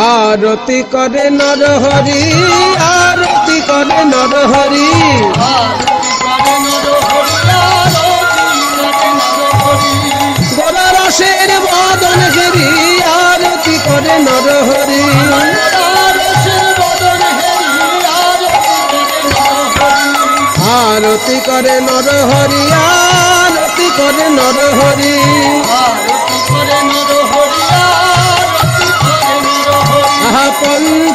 আরতি করে নর হরি, আরতি করে নর হরি। গোরা রসের বদন ঘেরি আরতি করে নর হরি। আরতি করে নর হরি, আরতি করে নর হরি। আহা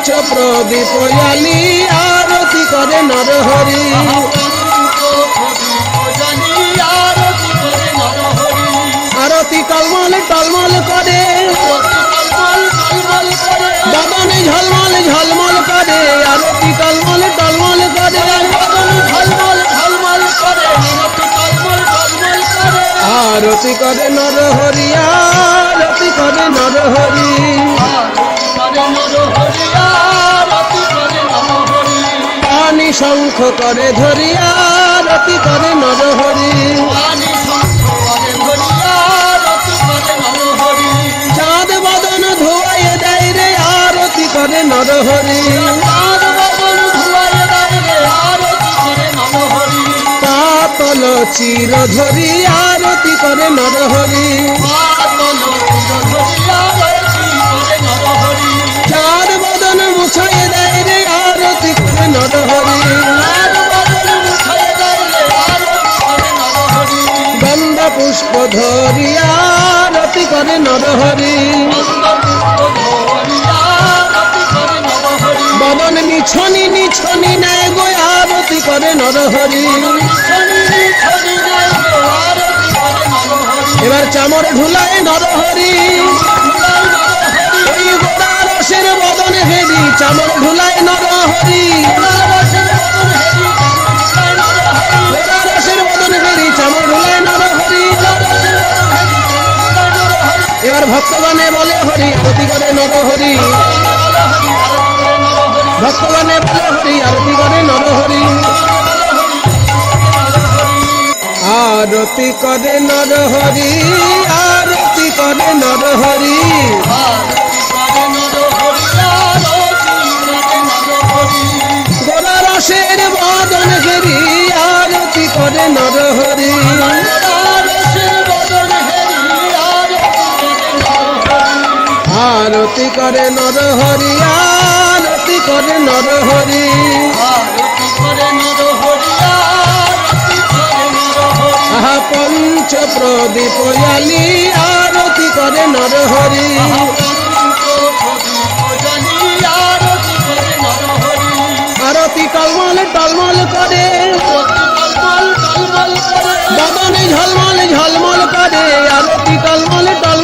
পঞ্চ প্রদীপ আলি আরতি করে নর হরি আরতি টলমল টলমল করে। বদনে ঝলমল ঝলমল করে। আরতি টলমল টলমল করে। আরতি করে নর হরি আরতি করে নর হরি শঙ্খ করে ধরি আরতি করে নর হরি চাঁদ বদন ধোয়াইয়ে দেয় রে আরতি করে নর হরি পাতল চির ধরি আরতি করে নর পুষ্প ধরি আরতি করে নর হরি বদন নিছনি নিছনি নেয় গো আরতি করে নর হরি এবার চামর ঢুলায় নর হরি এই গোড়া রসের বদন হেরি চামর ঢুলায় এবার ভক্তগণে বলে হরি আরতি করে নর হরি। ভক্তগণে বলে হরি আরতি করে নর হরি। আরতি করে নর হরি, আরতি করে নর হরি। গোড়া রসের বদন ঘেরি আরতি করে নর আরতি করে নর হরি। আরতি করে নর হরি। আহা পঞ্চ প্রদীপ জালি আরতি করে নর হরি। আরতি টলমল টলমল করে। বাবানে ঝলমল ঝলমল করে। আরতি টলমল টল